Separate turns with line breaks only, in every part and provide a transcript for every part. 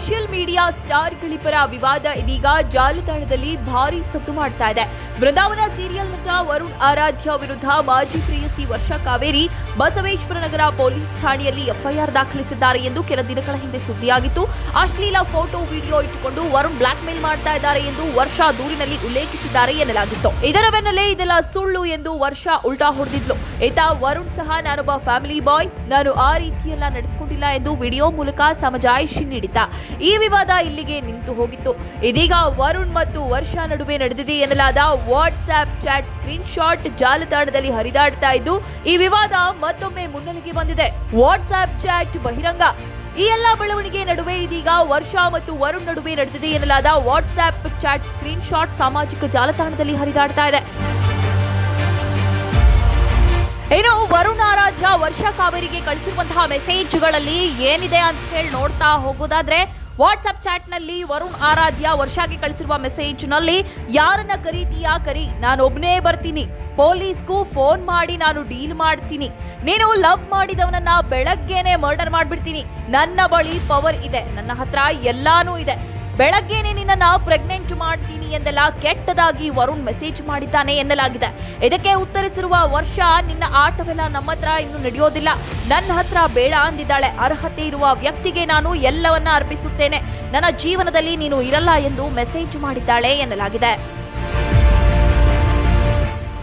ಸ್ಟಾರ್ಗಳಿಬ್ಬರ ವಿವಾದ ಇದೀಗ ಜಾಲತಾಣದಲ್ಲಿ ಭಾರಿ ಸದ್ದು ಮಾಡ್ತಾ ಇದೆ. ಬೃಂದಾವನ ಸೀರಿಯಲ್ ನಟ ವರುಣ್ ಆರಾಧ್ಯ ವಿರುದ್ಧ ಮಾಜಿ ಪ್ರೇಯಸಿ ವರ್ಷಾ ಕಾವೇರಿ, ಬಸವೇಶ್ವರ ನಗರ ಪೊಲೀಸ್ ಠಾಣೆಯಲ್ಲಿ ಎಫ್ಐಆರ್ ದಾಖಲಿಸಿದ್ದಾರೆ ಎಂದು ಕೆಲ ದಿನಗಳ ಹಿಂದೆ ಸುದ್ದಿಯಾಗಿತ್ತು. ಅಶ್ಲೀಲ ಫೋಟೋ, ವಿಡಿಯೋ ಇಟ್ಟುಕೊಂಡು ವರುಣ್ ಬ್ಲಾಕ್ ಮೇಲ್ ಮಾಡ್ತಾ ಇದ್ದಾರೆ ಎಂದು ವರ್ಷಾ ದೂರಿನಲ್ಲಿ ಉಲ್ಲೇಖಿಸಿದ್ದಾರೆ ಎನ್ನಲಾಗಿತ್ತು. ಇದರ ಬೆನ್ನಲ್ಲೇ ಇದೆಲ್ಲ ಸುಳ್ಳು ಎಂದು ವರ್ಷಾ ಉಲ್ಟಾ ಹೊಡೆದಿದ್ಲು. ಈತ ವರುಣ್ ಸಹ, ನಾನೊಬ್ಬ ಫ್ಯಾಮಿಲಿ ಬಾಯ್ ನಾನು ಆ ರೀತಿಯೆಲ್ಲ ನಡೆದುಕೊಂಡಿಲ್ಲ ಎಂದು ವಿಡಿಯೋ ಮೂಲಕ ಸಮಜಾಯಿಷಿ ನೀಡಿದ್ದ. ಈ ವಿವಾದ ಇಲ್ಲಿಗೆ ನಿಂತು ಹೋಗಿತ್ತು. ಇದೀಗ ವರುಣ್ ಮತ್ತು ವರ್ಷಾ ನಡುವೆ ನಡೆದಿದೆ ಎನ್ನಲಾದ ವಾಟ್ಸ್ಆಪ್ ಚಾಟ್ ಸ್ಕ್ರೀನ್ ಶಾಟ್ ಜಾಲತಾಣದಲ್ಲಿ ಹರಿದಾಡ್ತಾ ಇದ್ದು, ಈ ವಿವಾದ ಮತ್ತೊಮ್ಮೆ ಮುನ್ನೆಲೆಗೆ ಬಂದಿದೆ. ವಾಟ್ಸ್ಆಪ್ ಚಾಟ್ ಬಹಿರಂಗ. ಈ ಎಲ್ಲಾ ಬೆಳವಣಿಗೆ ನಡುವೆ ಇದೀಗ ವರ್ಷಾ ಮತ್ತು ವರುಣ್ ನಡುವೆ ನಡೆದಿದೆ ಎನ್ನಲಾದ ವಾಟ್ಸ್ಆಪ್ ಚಾಟ್ ಸ್ಕ್ರೀನ್ ಶಾಟ್ ಸಾಮಾಜಿಕ ಜಾಲತಾಣದಲ್ಲಿ ಹರಿದಾಡ್ತಾ ಇದೆ. ಇನ್ನು ವರುಣ ಆರಾಧ್ಯ ವರ್ಷ ಕಾವೇರಿಗೆ ಕಳಿಸಿರುವಂತಹ ಮೆಸೇಜ್ಗಳಲ್ಲಿ ಏನಿದೆ ಅಂತ ಹೇಳಿ ನೋಡ್ತಾ ಹೋಗೋದಾದ್ರೆ ವಾಟ್ಸ್ಆಪ್ ಚಾಟ್ನಲ್ಲಿ ವರುಣ್ ಆರಾಧ್ಯ ವರ್ಷಾಗೆ ಕಳಿಸಿರುವ ಮೆಸೇಜ್ನಲ್ಲಿ, ಯಾರನ್ನ ಕರೀತೀಯಾ ಕರಿ ನಾನು ಒಬ್ನೇ ಬರ್ತೀನಿ. ಪೊಲೀಸ್ಗೂ ಫೋನ್ ಮಾಡಿ ನಾನು ಡೀಲ್ ಮಾಡ್ತೀನಿ. ನೀನು ಲವ್ ಮಾಡಿದವನನ್ನ ಬೆಳಗ್ಗೆನೆ ಮರ್ಡರ್ ಮಾಡ್ಬಿಡ್ತೀನಿ. ನನ್ನ ಬಳಿ ಪವರ್ ಇದೆ. ನನ್ನ ಹತ್ರ ಎಲ್ಲಾನೂ ಇದೆ. ಬೆಳಗ್ಗೆನೆ ನಿನ್ನನ್ನ ಪ್ರೆಗ್ನೆಂಟ್ ಮಾಡ್ತೀನಿ ಎಂದೆಲ್ಲ ಕೆಟ್ಟದಾಗಿ ವರುಣ್ ಮೆಸೇಜ್ ಮಾಡಿದ್ದಾನೆ ಎನ್ನಲಾಗಿದೆ. ಇದಕ್ಕೆ ಉತ್ತರಿಸಿರುವ ವರ್ಷ ನಿನ್ನ ಆಟವೆಲ್ಲ ನಮ್ಮ ಹತ್ರ ಇನ್ನು ನಡೆಯೋದಿಲ್ಲ. ನನ್ನ ಹತ್ರ ಬೇಡ ಅಂದಿದ್ದಾಳೆ. ಅರ್ಹತೆ ಇರುವ ವ್ಯಕ್ತಿಗೆ ನಾನು ಎಲ್ಲವನ್ನ ಅರ್ಪಿಸುತ್ತೇನೆ. ನನ್ನ ಜೀವನದಲ್ಲಿ ನೀನು ಇರಲ್ಲ ಎಂದು ಮೆಸೇಜ್ ಮಾಡಿದ್ದಾಳೆ ಎನ್ನಲಾಗಿದೆ.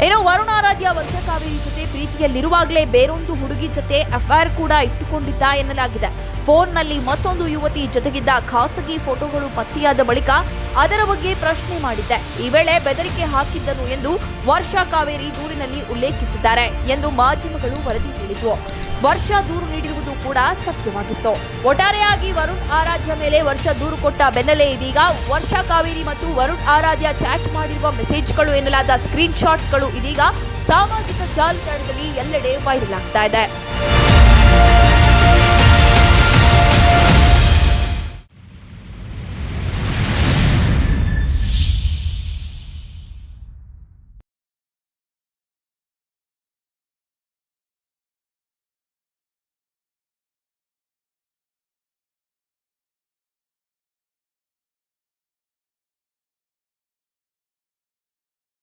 ಏನೋ ವರುಣ ಆರಾಧ್ಯ ವಂಶಕಾವೇರಿ ಜೊತೆ ಪ್ರೀತಿಯಲ್ಲಿರುವಾಗಲೇ ಬೇರೊಂದು ಹುಡುಗಿ ಜೊತೆ ಅಫೈರ್ ಕೂಡ ಇಟ್ಟುಕೊಂಡಿದ್ದ ಎನ್ನಲಾಗಿದೆ. ಫೋನ್ನಲ್ಲಿ ಮತ್ತೊಂದು ಯುವತಿ ಜೊತೆಗಿದ್ದ ಖಾಸಗಿ ಫೋಟೋಗಳು ಪತ್ತೆಯಾದ ಬಳಿಕ ಅದರ ಬಗ್ಗೆ ಪ್ರಶ್ನೆ ಮಾಡಿದ್ದೆ. ಈ ವೇಳೆ ಬೆದರಿಕೆ ಹಾಕಿದ್ದನು ಎಂದು ವರ್ಷಾ ಕಾವೇರಿ ದೂರಿನಲ್ಲಿ ಉಲ್ಲೇಖಿಸಿದ್ದಾರೆ ಎಂದು ಮಾಧ್ಯಮಗಳು ವರದಿ ಹೇಳಿದ್ವು. ವರ್ಷ ದೂರು ನೀಡಿರುವುದು ಕೂಡ ಸತ್ಯವಾಗಿತ್ತು. ಒಟ್ಟಾರೆಯಾಗಿ ವರುಣ್ ಆರಾಧ್ಯ ಮೇಲೆ ವರ್ಷ ದೂರು ಕೊಟ್ಟ ಬೆನ್ನಲ್ಲೇ ಇದೀಗ ವರ್ಷ ಕಾವೇರಿ ಮತ್ತು ವರುಣ್ ಆರಾಧ್ಯ ಚಾಟ್ ಮಾಡಿರುವ ಮೆಸೇಜ್ಗಳು ಎನ್ನಲಾದ ಸ್ಕ್ರೀನ್ ಶಾಟ್ಗಳು ಇದೀಗ ಸಾಮಾಜಿಕ ಜಾಲತಾಣದಲ್ಲಿ ಎಲ್ಲೆಡೆ ವೈರಲ್ ಆಗ್ತಾ ಇದೆ.